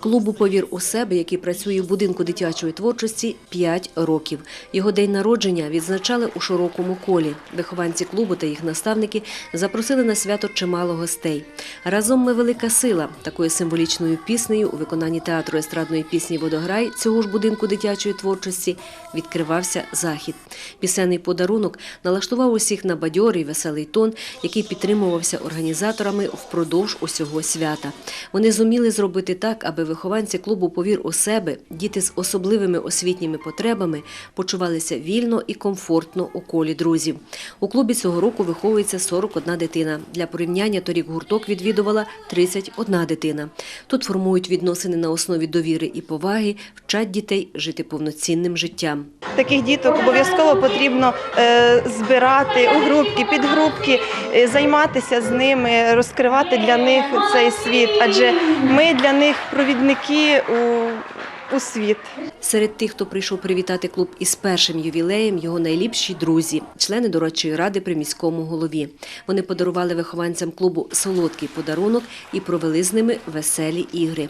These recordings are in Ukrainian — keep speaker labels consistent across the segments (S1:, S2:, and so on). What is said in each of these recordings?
S1: Клубу Повір у себе, який працює в будинку дитячої творчості, 5 років. Його день народження відзначали у широкому колі. Вихованці клубу та їх наставники запросили на свято чимало гостей. Разом ми велика сила. Такою символічною піснею у виконанні театру естрадної пісні Водограй цього ж будинку дитячої творчості відкривався захід. Пісенний подарунок налаштував усіх на бадьорий веселий тон, який підтримувався організаторами впродовж усього свята. Вони зуміли зробити так, аби вихованці клубу Повір у себе, діти з особливими освітніми потребами, почувалися вільно і комфортно у колі друзів. У клубі цього року виховується 41 дитина. Для порівняння торік гурток відвідувала 31 дитина. Тут формують відносини на основі довіри і поваги, вчать дітей жити повноцінним життям.
S2: Таких діток обов'язково потрібно е, збирати у групки, підгрупки, е, займатися з ними, розкривати для них цей світ, адже ми для них провідники у, у світ.
S1: Серед тих, хто прийшов привітати клуб із першим ювілеєм, його найліпші друзі, члени дорадчої ради при міському голові. Вони подарували вихованцям клубу солодкий подарунок і провели з ними веселі ігри.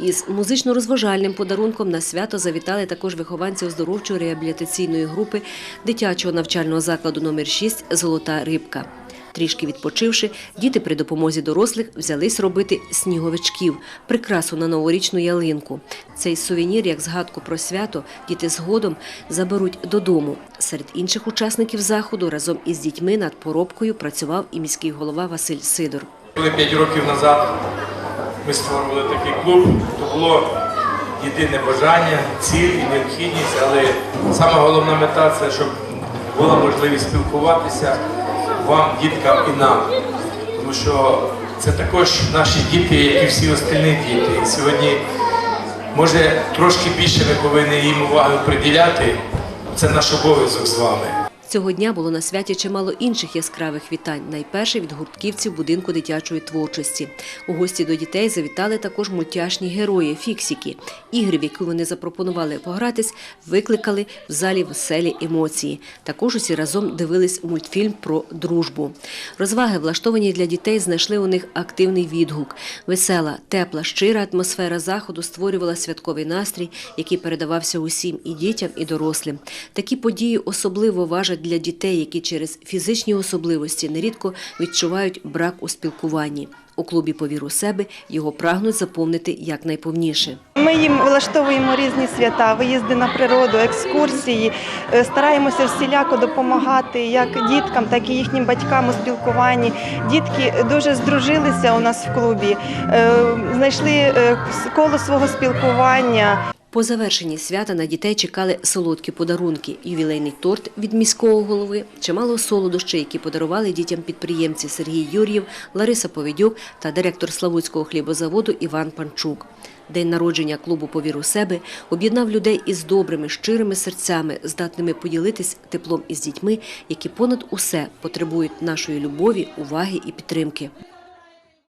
S1: Із музично-розважальним подарунком на свято завітали також вихованці оздоровчої реабілітаційної групи дитячого навчального закладу номер 6 Золота рибка. Трішки відпочивши, діти при допомозі дорослих взялись робити сніговичків, прикрасу на новорічну ялинку. Цей сувенір, як згадку про свято, діти згодом заберуть додому. Серед інших учасників заходу разом із дітьми над поробкою працював і міський голова Василь Сидор.
S3: Коли 5 років назад ми створювали такий клуб, то було єдине бажання, ціль і необхідність, але сама головна мета це щоб була можливість спілкуватися вам, діткам і нам. Тому що це також наші діти, як і всі остальні діти. І сьогодні, може, трошки більше ми повинні їм уваги приділяти. Це наш обов'язок з вами.
S1: Цього дня було на святі чимало інших яскравих вітань. Найперше від гуртківців будинку дитячої творчості. У гості до дітей завітали також мультяшні герої фіксіки. Ігри, в які вони запропонували погратись, викликали в залі веселі емоції. Також усі разом дивились мультфільм про дружбу. Розваги, влаштовані для дітей, знайшли у них активний відгук. Весела, тепла, щира атмосфера заходу створювала святковий настрій, який передавався усім і дітям, і дорослим. Такі події особливо важать для дітей, які через фізичні особливості нерідко відчувають брак у спілкуванні. У клубі «Повір у себе його прагнуть заповнити якнайповніше.
S2: Ми їм влаштовуємо різні свята, виїзди на природу, екскурсії. Е, Стараємося всіляко допомагати як діткам, так і їхнім батькам у спілкуванні. Дітки дуже здружилися у нас в клубі, е, знайшли е, коло свого спілкування.
S1: По завершенні свята на дітей чекали солодкі подарунки, ювілейний торт від міського голови, чимало солодощей, які подарували дітям підприємці Сергій Юр'єв, Лариса Повідюк та директор Славутського хлібозаводу Іван Панчук. День народження клубу «Повір у себе об'єднав людей із добрими, щирими серцями, здатними поділитись теплом із дітьми, які понад усе потребують нашої любові, уваги і підтримки.